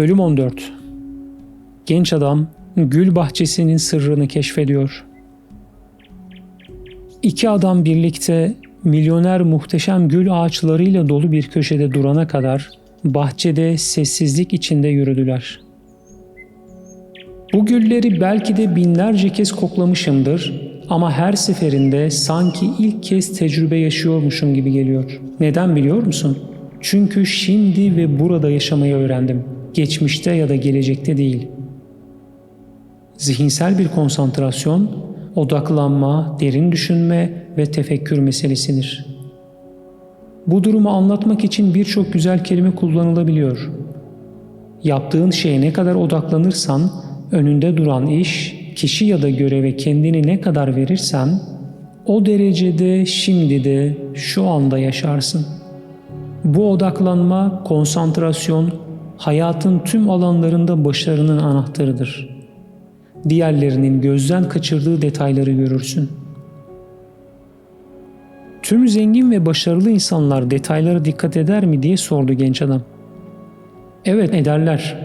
Bölüm 14 Genç adam gül bahçesinin sırrını keşfediyor. İki adam birlikte milyoner muhteşem gül ağaçlarıyla dolu bir köşede durana kadar bahçede sessizlik içinde yürüdüler. Bu gülleri belki de binlerce kez koklamışımdır ama her seferinde sanki ilk kez tecrübe yaşıyormuşum gibi geliyor. Neden biliyor musun? Çünkü şimdi ve burada yaşamayı öğrendim. Geçmişte ya da gelecekte değil. Zihinsel bir konsantrasyon, odaklanma, derin düşünme ve tefekkür meselesidir. Bu durumu anlatmak için birçok güzel kelime kullanılabiliyor. Yaptığın şeye ne kadar odaklanırsan, önünde duran iş, kişi ya da göreve kendini ne kadar verirsen, o derecede şimdi de şu anda yaşarsın. Bu odaklanma, konsantrasyon, hayatın tüm alanlarında başarının anahtarıdır. Diğerlerinin gözden kaçırdığı detayları görürsün. Tüm zengin ve başarılı insanlar detaylara dikkat eder mi diye sordu genç adam. Evet ederler.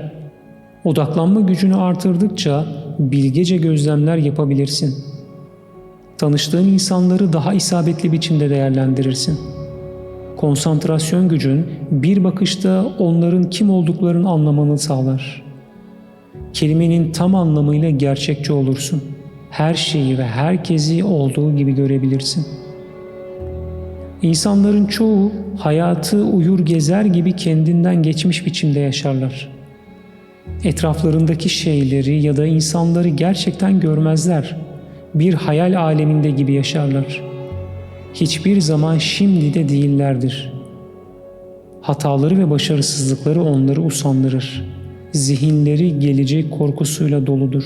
Odaklanma gücünü artırdıkça bilgece gözlemler yapabilirsin. Tanıştığın insanları daha isabetli biçimde değerlendirirsin. Konsantrasyon gücün bir bakışta onların kim olduklarını anlamanı sağlar. Kelimenin tam anlamıyla gerçekçi olursun. Her şeyi ve herkesi olduğu gibi görebilirsin. İnsanların çoğu hayatı uyur gezer gibi kendinden geçmiş biçimde yaşarlar. Etraflarındaki şeyleri ya da insanları gerçekten görmezler. Bir hayal aleminde gibi yaşarlar. Hiçbir zaman şimdi de değillerdir. Hataları ve başarısızlıkları onları usandırır. Zihinleri gelecek korkusuyla doludur.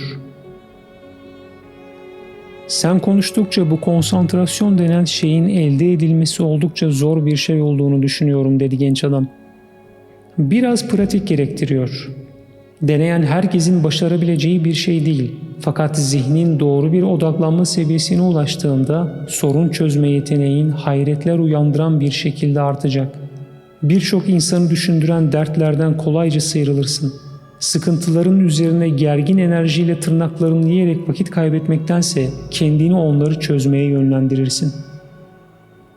Sen konuştukça bu konsantrasyon denen şeyin elde edilmesi oldukça zor bir şey olduğunu düşünüyorum dedi genç adam. Biraz pratik gerektiriyor. Deneyen herkesin başarabileceği bir şey değil. Fakat zihnin doğru bir odaklanma seviyesine ulaştığında sorun çözme yeteneğin hayretler uyandıran bir şekilde artacak. Birçok insanı düşündüren dertlerden kolayca sıyrılırsın. Sıkıntıların üzerine gergin enerjiyle tırnaklarını yiyerek vakit kaybetmektense kendini onları çözmeye yönlendirirsin.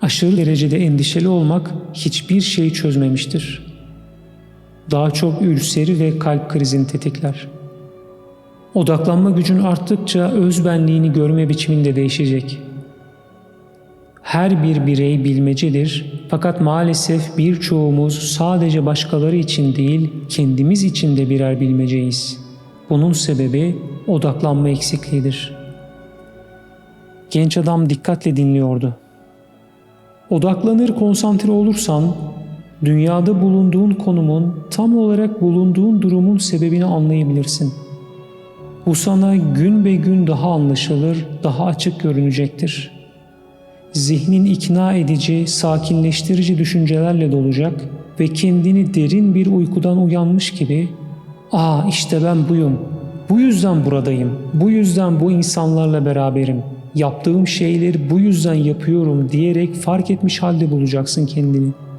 Aşırı derecede endişeli olmak hiçbir şeyi çözmemiştir daha çok ülseri ve kalp krizini tetikler. Odaklanma gücün arttıkça özbenliğini görme biçimin de değişecek. Her bir birey bilmecedir fakat maalesef birçoğumuz sadece başkaları için değil kendimiz için de birer bilmeceyiz. Bunun sebebi odaklanma eksikliğidir. Genç adam dikkatle dinliyordu. Odaklanır konsantre olursan dünyada bulunduğun konumun tam olarak bulunduğun durumun sebebini anlayabilirsin. Bu sana gün be gün daha anlaşılır, daha açık görünecektir. Zihnin ikna edici, sakinleştirici düşüncelerle dolacak ve kendini derin bir uykudan uyanmış gibi ''Aa işte ben buyum, bu yüzden buradayım, bu yüzden bu insanlarla beraberim, yaptığım şeyleri bu yüzden yapıyorum.'' diyerek fark etmiş halde bulacaksın kendini.''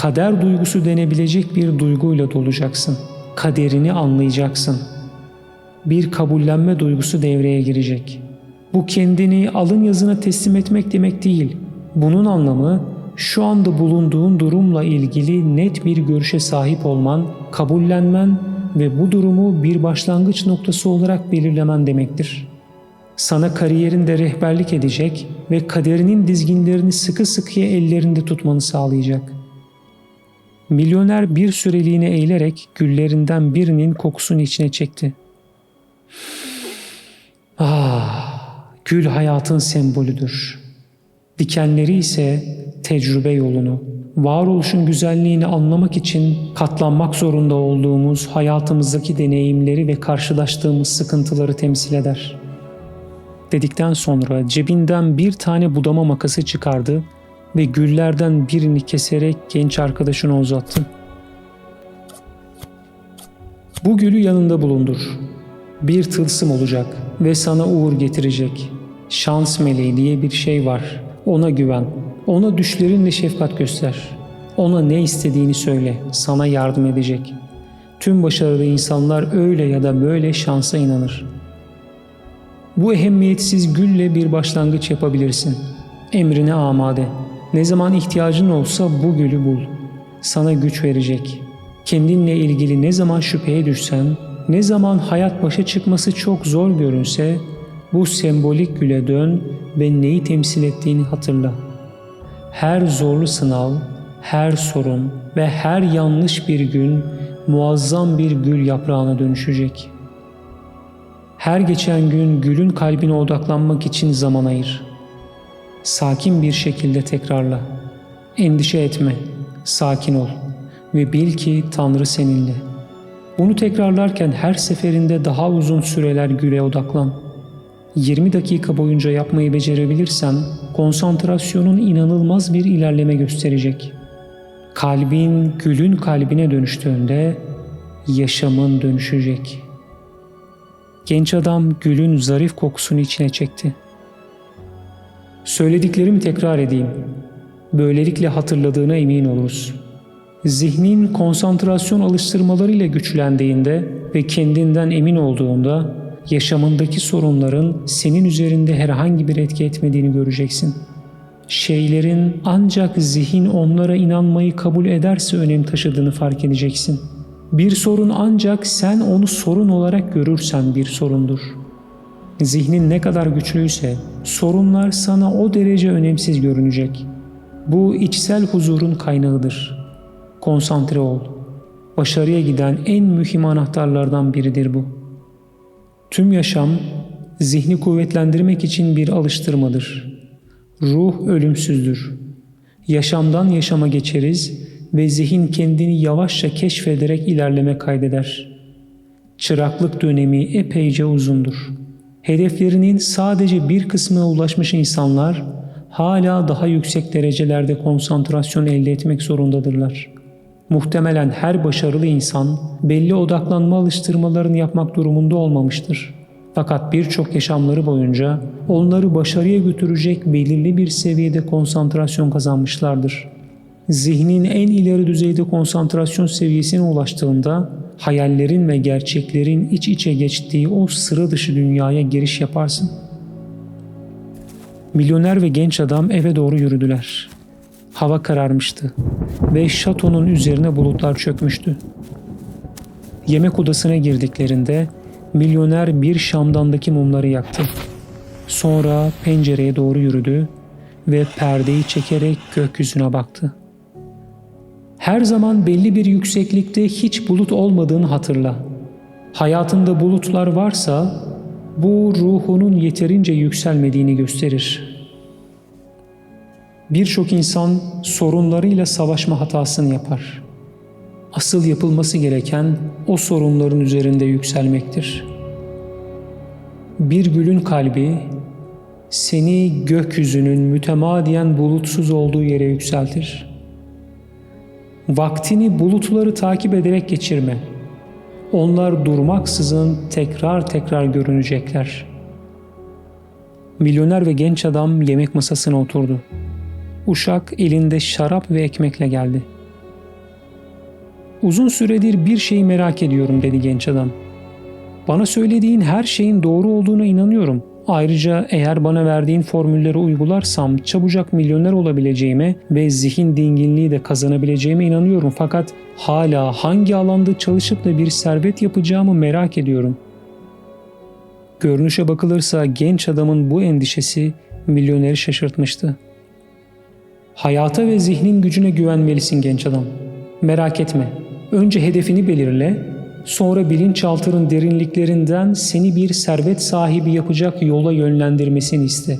Kader duygusu denebilecek bir duyguyla dolacaksın. Kaderini anlayacaksın. Bir kabullenme duygusu devreye girecek. Bu kendini alın yazına teslim etmek demek değil. Bunun anlamı şu anda bulunduğun durumla ilgili net bir görüşe sahip olman, kabullenmen ve bu durumu bir başlangıç noktası olarak belirlemen demektir. Sana kariyerinde rehberlik edecek ve kaderinin dizginlerini sıkı sıkıya ellerinde tutmanı sağlayacak.'' Milyoner bir süreliğine eğilerek güllerinden birinin kokusunu içine çekti. Ah, gül hayatın sembolüdür. Dikenleri ise tecrübe yolunu, varoluşun güzelliğini anlamak için katlanmak zorunda olduğumuz hayatımızdaki deneyimleri ve karşılaştığımız sıkıntıları temsil eder. Dedikten sonra cebinden bir tane budama makası çıkardı ve güllerden birini keserek genç arkadaşına uzattı. Bu gülü yanında bulundur. Bir tılsım olacak ve sana uğur getirecek. Şans meleği diye bir şey var. Ona güven. Ona düşlerinle şefkat göster. Ona ne istediğini söyle. Sana yardım edecek. Tüm başarılı insanlar öyle ya da böyle şansa inanır. Bu ehemmiyetsiz gülle bir başlangıç yapabilirsin. Emrine amade. Ne zaman ihtiyacın olsa bu gülü bul. Sana güç verecek. Kendinle ilgili ne zaman şüpheye düşsen, ne zaman hayat başa çıkması çok zor görünse, bu sembolik güle dön ve neyi temsil ettiğini hatırla. Her zorlu sınav, her sorun ve her yanlış bir gün muazzam bir gül yaprağına dönüşecek. Her geçen gün gülün kalbine odaklanmak için zaman ayır. Sakin bir şekilde tekrarla. Endişe etme, sakin ol ve bil ki Tanrı seninle. Bunu tekrarlarken her seferinde daha uzun süreler güle odaklan. 20 dakika boyunca yapmayı becerebilirsen konsantrasyonun inanılmaz bir ilerleme gösterecek. Kalbin gülün kalbine dönüştüğünde yaşamın dönüşecek. Genç adam gülün zarif kokusunu içine çekti. Söylediklerimi tekrar edeyim. Böylelikle hatırladığına emin oluruz. Zihnin konsantrasyon alıştırmalarıyla güçlendiğinde ve kendinden emin olduğunda yaşamındaki sorunların senin üzerinde herhangi bir etki etmediğini göreceksin. Şeylerin ancak zihin onlara inanmayı kabul ederse önem taşıdığını fark edeceksin. Bir sorun ancak sen onu sorun olarak görürsen bir sorundur. Zihnin ne kadar güçlüyse sorunlar sana o derece önemsiz görünecek. Bu içsel huzurun kaynağıdır. Konsantre ol. Başarıya giden en mühim anahtarlardan biridir bu. Tüm yaşam zihni kuvvetlendirmek için bir alıştırmadır. Ruh ölümsüzdür. Yaşamdan yaşama geçeriz ve zihin kendini yavaşça keşfederek ilerleme kaydeder. Çıraklık dönemi epeyce uzundur. Hedeflerinin sadece bir kısmına ulaşmış insanlar hala daha yüksek derecelerde konsantrasyon elde etmek zorundadırlar. Muhtemelen her başarılı insan belli odaklanma alıştırmalarını yapmak durumunda olmamıştır. Fakat birçok yaşamları boyunca onları başarıya götürecek belirli bir seviyede konsantrasyon kazanmışlardır. Zihnin en ileri düzeyde konsantrasyon seviyesine ulaştığında hayallerin ve gerçeklerin iç içe geçtiği o sıra dışı dünyaya giriş yaparsın. Milyoner ve genç adam eve doğru yürüdüler. Hava kararmıştı ve şatonun üzerine bulutlar çökmüştü. Yemek odasına girdiklerinde milyoner bir şamdandaki mumları yaktı. Sonra pencereye doğru yürüdü ve perdeyi çekerek gökyüzüne baktı. Her zaman belli bir yükseklikte hiç bulut olmadığını hatırla. Hayatında bulutlar varsa bu ruhunun yeterince yükselmediğini gösterir. Birçok insan sorunlarıyla savaşma hatasını yapar. Asıl yapılması gereken o sorunların üzerinde yükselmektir. Bir gülün kalbi seni gökyüzünün mütemadiyen bulutsuz olduğu yere yükseltir. Vaktini bulutları takip ederek geçirme. Onlar durmaksızın tekrar tekrar görünecekler. Milyoner ve genç adam yemek masasına oturdu. Uşak elinde şarap ve ekmekle geldi. Uzun süredir bir şeyi merak ediyorum dedi genç adam. Bana söylediğin her şeyin doğru olduğuna inanıyorum. Ayrıca eğer bana verdiğin formülleri uygularsam çabucak milyoner olabileceğime ve zihin dinginliği de kazanabileceğime inanıyorum. Fakat hala hangi alanda çalışıp da bir servet yapacağımı merak ediyorum. Görünüşe bakılırsa genç adamın bu endişesi milyoneri şaşırtmıştı. Hayata ve zihnin gücüne güvenmelisin genç adam. Merak etme. Önce hedefini belirle, sonra bilinçaltının derinliklerinden seni bir servet sahibi yapacak yola yönlendirmesini iste.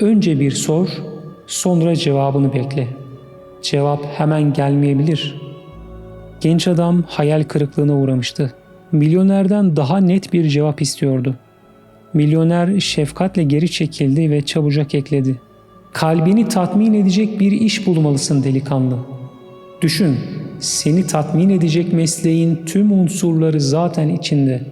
Önce bir sor, sonra cevabını bekle. Cevap hemen gelmeyebilir. Genç adam hayal kırıklığına uğramıştı. Milyonerden daha net bir cevap istiyordu. Milyoner şefkatle geri çekildi ve çabucak ekledi. Kalbini tatmin edecek bir iş bulmalısın delikanlı. Düşün, seni tatmin edecek mesleğin tüm unsurları zaten içinde.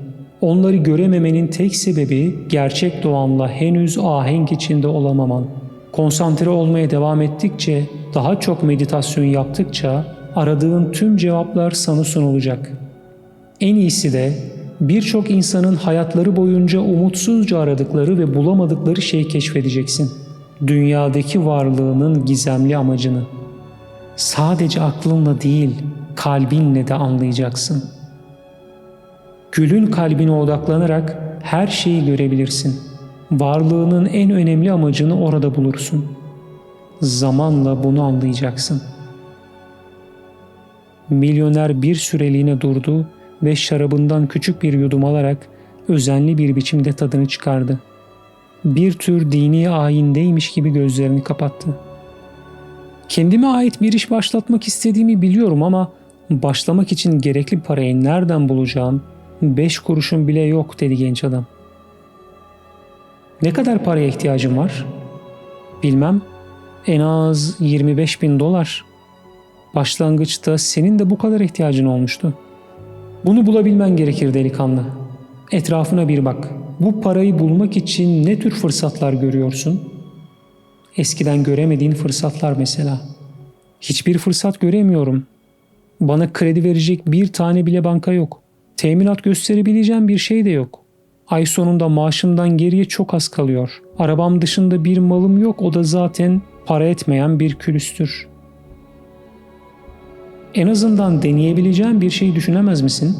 Onları görememenin tek sebebi gerçek doğanla henüz ahenk içinde olamaman. Konsantre olmaya devam ettikçe, daha çok meditasyon yaptıkça aradığın tüm cevaplar sana sunulacak. En iyisi de birçok insanın hayatları boyunca umutsuzca aradıkları ve bulamadıkları şeyi keşfedeceksin. Dünyadaki varlığının gizemli amacını. Sadece aklınla değil, kalbinle de anlayacaksın. Gülün kalbine odaklanarak her şeyi görebilirsin. Varlığının en önemli amacını orada bulursun. Zamanla bunu anlayacaksın. Milyoner bir süreliğine durdu ve şarabından küçük bir yudum alarak özenli bir biçimde tadını çıkardı. Bir tür dini ayindeymiş gibi gözlerini kapattı. Kendime ait bir iş başlatmak istediğimi biliyorum ama başlamak için gerekli parayı nereden bulacağım? Beş kuruşun bile yok dedi genç adam. Ne kadar paraya ihtiyacım var? Bilmem. En az 25 bin dolar. Başlangıçta senin de bu kadar ihtiyacın olmuştu. Bunu bulabilmen gerekir delikanlı. Etrafına bir bak. Bu parayı bulmak için ne tür fırsatlar görüyorsun? Eskiden göremediğin fırsatlar mesela. Hiçbir fırsat göremiyorum. Bana kredi verecek bir tane bile banka yok. Teminat gösterebileceğim bir şey de yok. Ay sonunda maaşımdan geriye çok az kalıyor. Arabam dışında bir malım yok o da zaten para etmeyen bir külüstür. En azından deneyebileceğim bir şey düşünemez misin?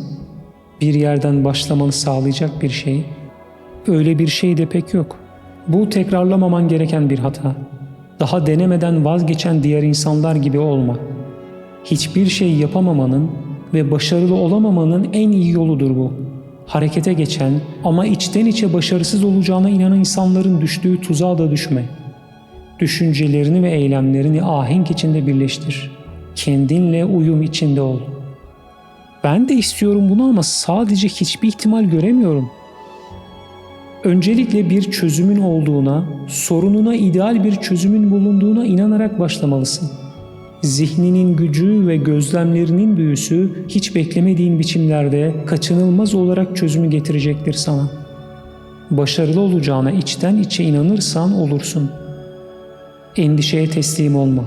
Bir yerden başlamanı sağlayacak bir şey. Öyle bir şey de pek yok. Bu tekrarlamaman gereken bir hata. Daha denemeden vazgeçen diğer insanlar gibi olma. Hiçbir şey yapamamanın ve başarılı olamamanın en iyi yoludur bu. Harekete geçen ama içten içe başarısız olacağına inanan insanların düştüğü tuzağa da düşme. Düşüncelerini ve eylemlerini ahenk içinde birleştir. Kendinle uyum içinde ol. Ben de istiyorum bunu ama sadece hiçbir ihtimal göremiyorum. Öncelikle bir çözümün olduğuna, sorununa ideal bir çözümün bulunduğuna inanarak başlamalısın. Zihninin gücü ve gözlemlerinin büyüsü hiç beklemediğin biçimlerde kaçınılmaz olarak çözümü getirecektir sana. Başarılı olacağına içten içe inanırsan olursun. Endişeye teslim olma.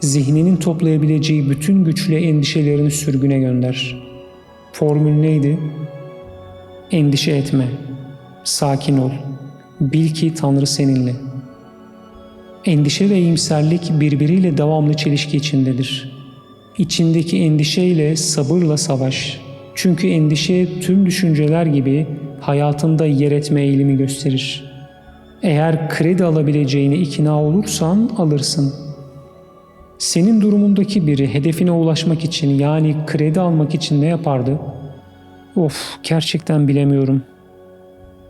Zihninin toplayabileceği bütün güçle endişelerini sürgüne gönder. Formül neydi? Endişe etme. Sakin ol. Bil ki Tanrı seninle. Endişe ve iyimserlik birbiriyle devamlı çelişki içindedir. İçindeki endişeyle sabırla savaş. Çünkü endişe tüm düşünceler gibi hayatında yer etme eğilimi gösterir. Eğer kredi alabileceğine ikna olursan alırsın. Senin durumundaki biri hedefine ulaşmak için yani kredi almak için ne yapardı? Of gerçekten bilemiyorum.''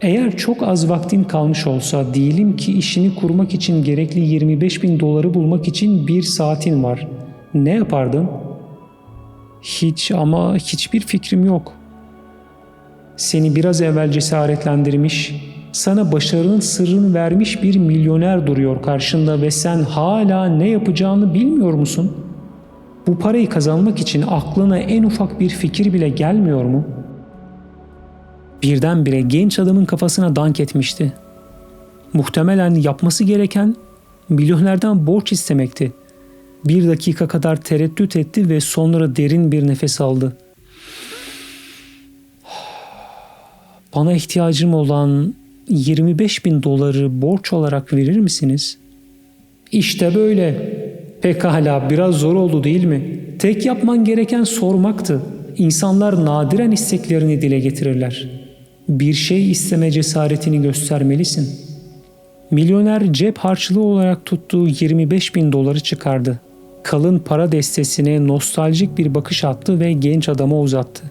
Eğer çok az vaktin kalmış olsa diyelim ki işini kurmak için gerekli 25 bin doları bulmak için bir saatin var. Ne yapardın? Hiç ama hiçbir fikrim yok. Seni biraz evvel cesaretlendirmiş, sana başarının sırrını vermiş bir milyoner duruyor karşında ve sen hala ne yapacağını bilmiyor musun? Bu parayı kazanmak için aklına en ufak bir fikir bile gelmiyor mu?'' Birdenbire genç adamın kafasına dank etmişti. Muhtemelen yapması gereken milyonerden borç istemekti. Bir dakika kadar tereddüt etti ve sonra derin bir nefes aldı. Bana ihtiyacım olan 25 bin doları borç olarak verir misiniz? İşte böyle. Pekala biraz zor oldu değil mi? Tek yapman gereken sormaktı. İnsanlar nadiren isteklerini dile getirirler bir şey isteme cesaretini göstermelisin. Milyoner cep harçlığı olarak tuttuğu 25 bin doları çıkardı. Kalın para destesine nostaljik bir bakış attı ve genç adama uzattı.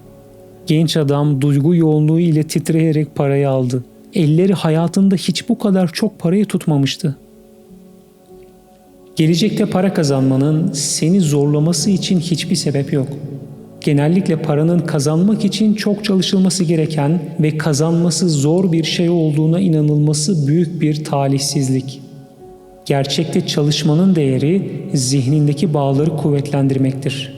Genç adam duygu yoğunluğu ile titreyerek parayı aldı. Elleri hayatında hiç bu kadar çok parayı tutmamıştı. Gelecekte para kazanmanın seni zorlaması için hiçbir sebep yok genellikle paranın kazanmak için çok çalışılması gereken ve kazanması zor bir şey olduğuna inanılması büyük bir talihsizlik. Gerçekte çalışmanın değeri zihnindeki bağları kuvvetlendirmektir.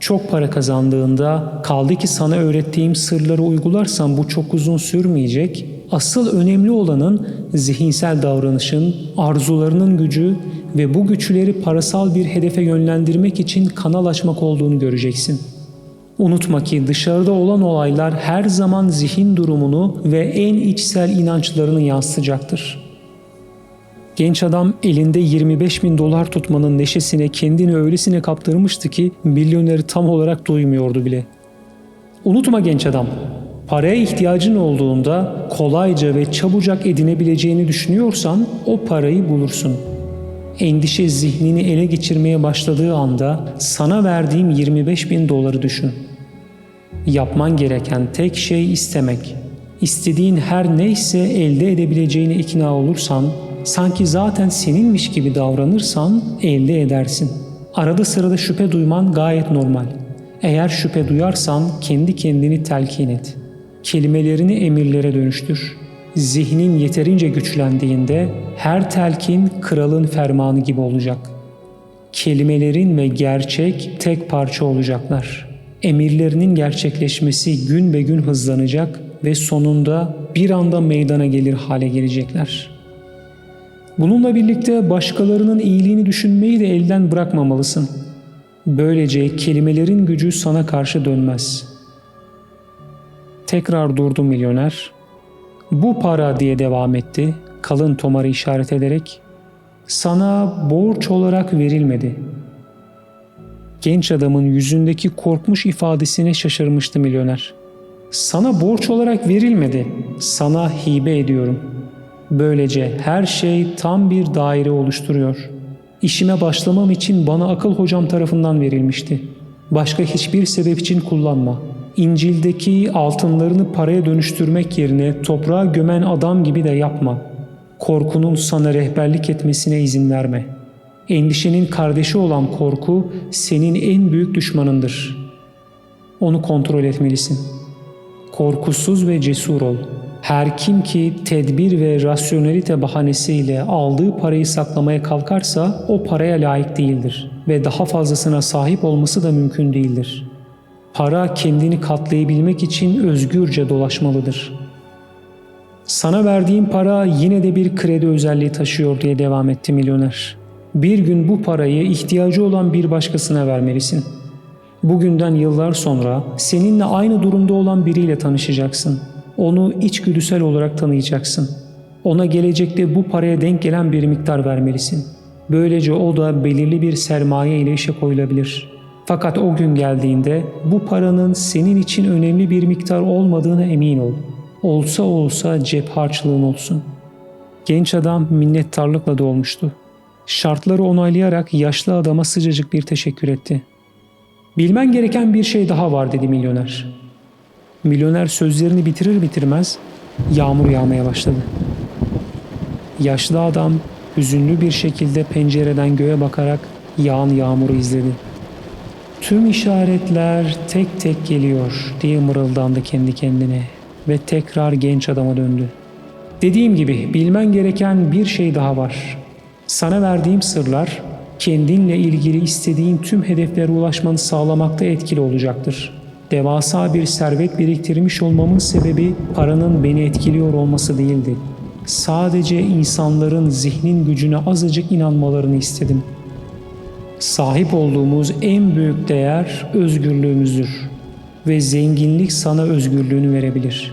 Çok para kazandığında kaldı ki sana öğrettiğim sırları uygularsan bu çok uzun sürmeyecek. Asıl önemli olanın zihinsel davranışın, arzularının gücü ve bu güçleri parasal bir hedefe yönlendirmek için kanal açmak olduğunu göreceksin. Unutma ki dışarıda olan olaylar her zaman zihin durumunu ve en içsel inançlarını yansıtacaktır. Genç adam elinde 25 bin dolar tutmanın neşesine kendini öylesine kaptırmıştı ki milyoneri tam olarak duymuyordu bile. Unutma genç adam, paraya ihtiyacın olduğunda kolayca ve çabucak edinebileceğini düşünüyorsan o parayı bulursun. Endişe zihnini ele geçirmeye başladığı anda sana verdiğim 25 bin doları düşün. Yapman gereken tek şey istemek. İstediğin her neyse elde edebileceğine ikna olursan, sanki zaten seninmiş gibi davranırsan elde edersin. Arada sırada şüphe duyman gayet normal. Eğer şüphe duyarsan kendi kendini telkin et. Kelimelerini emirlere dönüştür. Zihnin yeterince güçlendiğinde her telkin kralın fermanı gibi olacak. Kelimelerin ve gerçek tek parça olacaklar. Emirlerinin gerçekleşmesi gün be gün hızlanacak ve sonunda bir anda meydana gelir hale gelecekler. Bununla birlikte başkalarının iyiliğini düşünmeyi de elden bırakmamalısın. Böylece kelimelerin gücü sana karşı dönmez. Tekrar durdu milyoner. Bu para diye devam etti, kalın tomarı işaret ederek. Sana borç olarak verilmedi. Genç adamın yüzündeki korkmuş ifadesine şaşırmıştı milyoner. Sana borç olarak verilmedi, sana hibe ediyorum. Böylece her şey tam bir daire oluşturuyor. İşime başlamam için bana akıl hocam tarafından verilmişti. Başka hiçbir sebep için kullanma. İncil'deki altınlarını paraya dönüştürmek yerine toprağa gömen adam gibi de yapma. Korkunun sana rehberlik etmesine izin verme. Endişenin kardeşi olan korku senin en büyük düşmanındır. Onu kontrol etmelisin. Korkusuz ve cesur ol. Her kim ki tedbir ve rasyonelite bahanesiyle aldığı parayı saklamaya kalkarsa o paraya layık değildir ve daha fazlasına sahip olması da mümkün değildir. Para kendini katlayabilmek için özgürce dolaşmalıdır. Sana verdiğim para yine de bir kredi özelliği taşıyor diye devam etti milyoner. Bir gün bu parayı ihtiyacı olan bir başkasına vermelisin. Bugünden yıllar sonra seninle aynı durumda olan biriyle tanışacaksın. Onu içgüdüsel olarak tanıyacaksın. Ona gelecekte bu paraya denk gelen bir miktar vermelisin. Böylece o da belirli bir sermaye ile işe koyulabilir. Fakat o gün geldiğinde bu paranın senin için önemli bir miktar olmadığına emin ol. Olsa olsa cep harçlığın olsun. Genç adam minnettarlıkla dolmuştu. Şartları onaylayarak yaşlı adama sıcacık bir teşekkür etti. Bilmen gereken bir şey daha var dedi milyoner. Milyoner sözlerini bitirir bitirmez yağmur yağmaya başladı. Yaşlı adam hüzünlü bir şekilde pencereden göğe bakarak yağan yağmuru izledi. Tüm işaretler tek tek geliyor diye mırıldandı kendi kendine ve tekrar genç adama döndü. Dediğim gibi bilmen gereken bir şey daha var. Sana verdiğim sırlar kendinle ilgili istediğin tüm hedeflere ulaşmanı sağlamakta etkili olacaktır. Devasa bir servet biriktirmiş olmamın sebebi paranın beni etkiliyor olması değildi. Sadece insanların zihnin gücüne azıcık inanmalarını istedim. Sahip olduğumuz en büyük değer özgürlüğümüzdür ve zenginlik sana özgürlüğünü verebilir.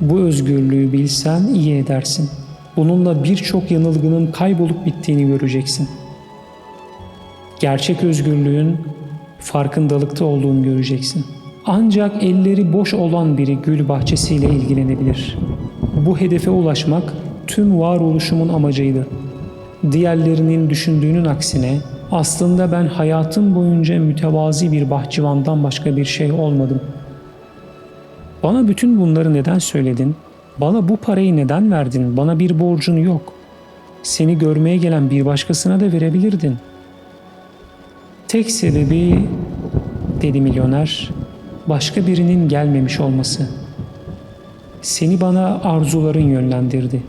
Bu özgürlüğü bilsen iyi edersin. Bununla birçok yanılgının kaybolup bittiğini göreceksin. Gerçek özgürlüğün farkındalıkta olduğunu göreceksin. Ancak elleri boş olan biri gül bahçesiyle ilgilenebilir. Bu hedefe ulaşmak tüm varoluşumun amacıydı. Diğerlerinin düşündüğünün aksine aslında ben hayatım boyunca mütevazi bir bahçıvandan başka bir şey olmadım. Bana bütün bunları neden söyledin? Bana bu parayı neden verdin? Bana bir borcun yok. Seni görmeye gelen bir başkasına da verebilirdin. Tek sebebi, dedi milyoner, başka birinin gelmemiş olması. Seni bana arzuların yönlendirdi.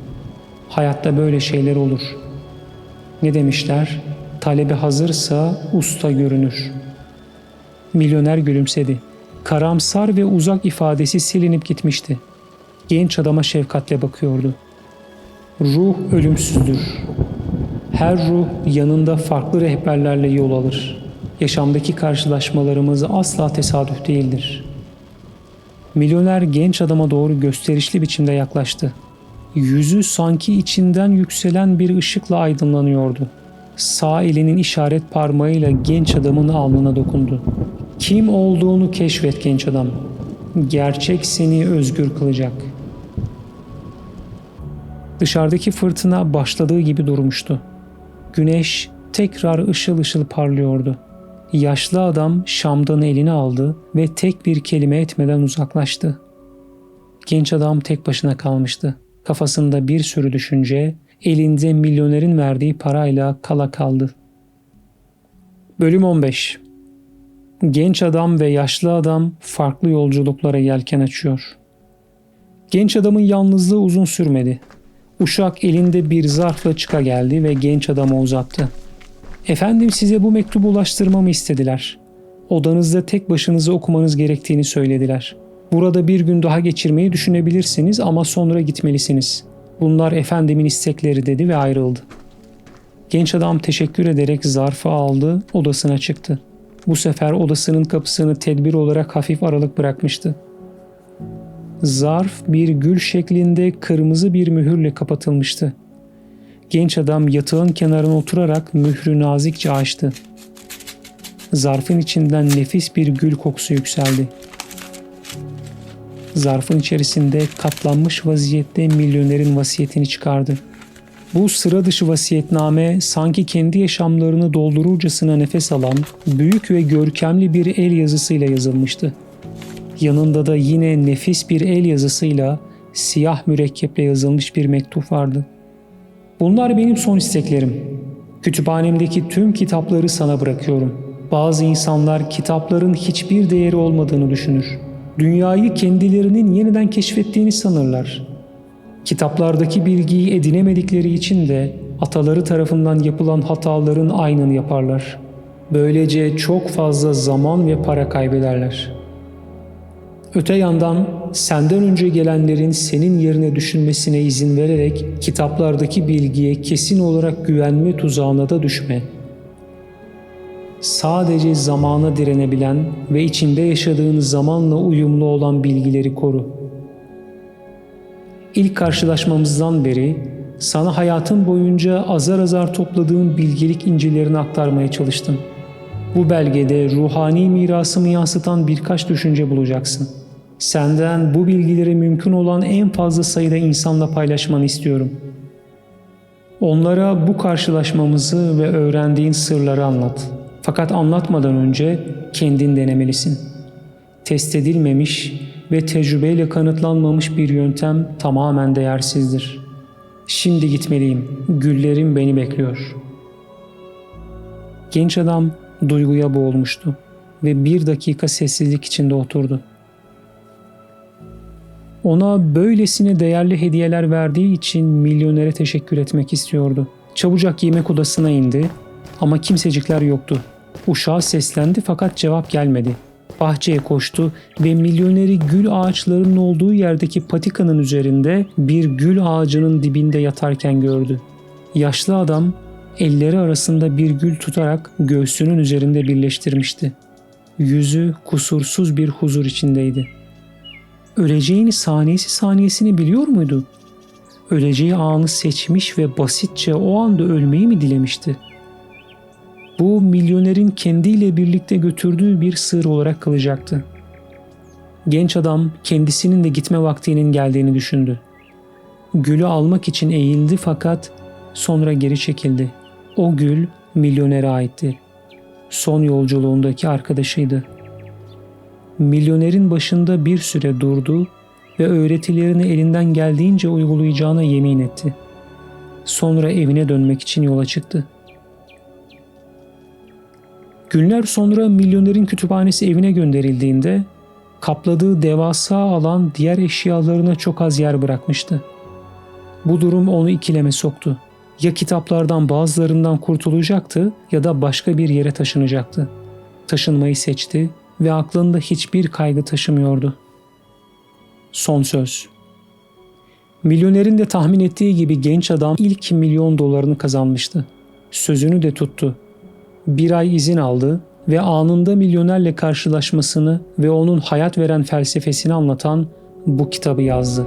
Hayatta böyle şeyler olur. Ne demişler? Talebi hazırsa usta görünür. Milyoner gülümsedi. Karamsar ve uzak ifadesi silinip gitmişti. Genç adama şefkatle bakıyordu. Ruh ölümsüzdür. Her ruh yanında farklı rehberlerle yol alır. Yaşamdaki karşılaşmalarımız asla tesadüf değildir. Milyoner genç adama doğru gösterişli biçimde yaklaştı. Yüzü sanki içinden yükselen bir ışıkla aydınlanıyordu. Sağ elinin işaret parmağıyla genç adamın alnına dokundu. Kim olduğunu keşfet genç adam. Gerçek seni özgür kılacak. Dışarıdaki fırtına başladığı gibi durmuştu. Güneş tekrar ışıl ışıl parlıyordu. Yaşlı adam şamdanı eline aldı ve tek bir kelime etmeden uzaklaştı. Genç adam tek başına kalmıştı. Kafasında bir sürü düşünce, elinde milyonerin verdiği parayla kala kaldı. Bölüm 15 Genç adam ve yaşlı adam farklı yolculuklara yelken açıyor. Genç adamın yalnızlığı uzun sürmedi. Uşak elinde bir zarfla çıka geldi ve genç adama uzattı. Efendim size bu mektubu ulaştırmamı istediler. Odanızda tek başınıza okumanız gerektiğini söylediler. Burada bir gün daha geçirmeyi düşünebilirsiniz ama sonra gitmelisiniz. Bunlar efendimin istekleri dedi ve ayrıldı. Genç adam teşekkür ederek zarfı aldı, odasına çıktı. Bu sefer odasının kapısını tedbir olarak hafif aralık bırakmıştı. Zarf bir gül şeklinde kırmızı bir mühürle kapatılmıştı. Genç adam yatağın kenarına oturarak mührü nazikçe açtı. Zarfın içinden nefis bir gül kokusu yükseldi. Zarfın içerisinde katlanmış vaziyette milyonerin vasiyetini çıkardı. Bu sıra dışı vasiyetname sanki kendi yaşamlarını doldururcasına nefes alan büyük ve görkemli bir el yazısıyla yazılmıştı. Yanında da yine nefis bir el yazısıyla siyah mürekkeple yazılmış bir mektup vardı. Bunlar benim son isteklerim. Kütüphanemdeki tüm kitapları sana bırakıyorum. Bazı insanlar kitapların hiçbir değeri olmadığını düşünür. Dünyayı kendilerinin yeniden keşfettiğini sanırlar. Kitaplardaki bilgiyi edinemedikleri için de ataları tarafından yapılan hataların aynını yaparlar. Böylece çok fazla zaman ve para kaybederler. Öte yandan senden önce gelenlerin senin yerine düşünmesine izin vererek kitaplardaki bilgiye kesin olarak güvenme tuzağına da düşme. Sadece zamana direnebilen ve içinde yaşadığın zamanla uyumlu olan bilgileri koru. İlk karşılaşmamızdan beri sana hayatın boyunca azar azar topladığım bilgelik incilerini aktarmaya çalıştım. Bu belgede ruhani mirasımı yansıtan birkaç düşünce bulacaksın. Senden bu bilgileri mümkün olan en fazla sayıda insanla paylaşmanı istiyorum. Onlara bu karşılaşmamızı ve öğrendiğin sırları anlat. Fakat anlatmadan önce kendin denemelisin. Test edilmemiş ve tecrübeyle kanıtlanmamış bir yöntem tamamen değersizdir. Şimdi gitmeliyim. Güllerim beni bekliyor. Genç adam duyguya boğulmuştu ve bir dakika sessizlik içinde oturdu. Ona böylesine değerli hediyeler verdiği için milyonere teşekkür etmek istiyordu. Çabucak yemek odasına indi ama kimsecikler yoktu. Uşağı seslendi fakat cevap gelmedi. Bahçeye koştu ve milyoneri gül ağaçlarının olduğu yerdeki patikanın üzerinde bir gül ağacının dibinde yatarken gördü. Yaşlı adam elleri arasında bir gül tutarak göğsünün üzerinde birleştirmişti. Yüzü kusursuz bir huzur içindeydi. Öleceğini saniyesi saniyesini biliyor muydu? Öleceği anı seçmiş ve basitçe o anda ölmeyi mi dilemişti?'' Bu milyonerin kendiyle birlikte götürdüğü bir sır olarak kalacaktı. Genç adam kendisinin de gitme vaktinin geldiğini düşündü. Gülü almak için eğildi fakat sonra geri çekildi. O gül milyonere aitti. Son yolculuğundaki arkadaşıydı. Milyonerin başında bir süre durdu ve öğretilerini elinden geldiğince uygulayacağına yemin etti. Sonra evine dönmek için yola çıktı. Günler sonra milyonerin kütüphanesi evine gönderildiğinde kapladığı devasa alan diğer eşyalarına çok az yer bırakmıştı. Bu durum onu ikileme soktu. Ya kitaplardan bazılarından kurtulacaktı ya da başka bir yere taşınacaktı. Taşınmayı seçti ve aklında hiçbir kaygı taşımıyordu. Son söz. Milyonerin de tahmin ettiği gibi genç adam ilk milyon dolarını kazanmıştı. Sözünü de tuttu bir ay izin aldı ve anında milyonerle karşılaşmasını ve onun hayat veren felsefesini anlatan bu kitabı yazdı.